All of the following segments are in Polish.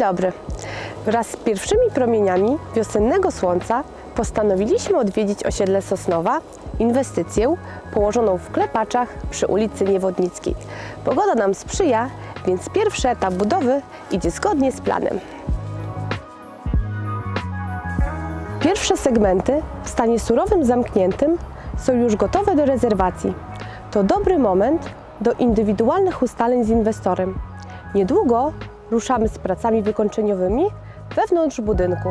dobry. Wraz z pierwszymi promieniami wiosennego słońca postanowiliśmy odwiedzić osiedle Sosnowa, inwestycję położoną w Klepaczach przy ulicy Niewodnickiej. Pogoda nam sprzyja, więc pierwszy etap budowy idzie zgodnie z planem. Pierwsze segmenty w stanie surowym zamkniętym są już gotowe do rezerwacji. To dobry moment do indywidualnych ustaleń z inwestorem. Niedługo ruszamy z pracami wykończeniowymi wewnątrz budynku.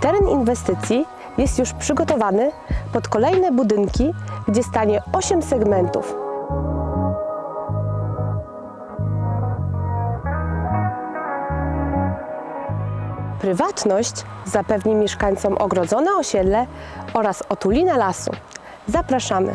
Teren inwestycji jest już przygotowany pod kolejne budynki, gdzie stanie 8 segmentów. Prywatność zapewni mieszkańcom ogrodzone osiedle oraz otulina lasu. Zapraszamy!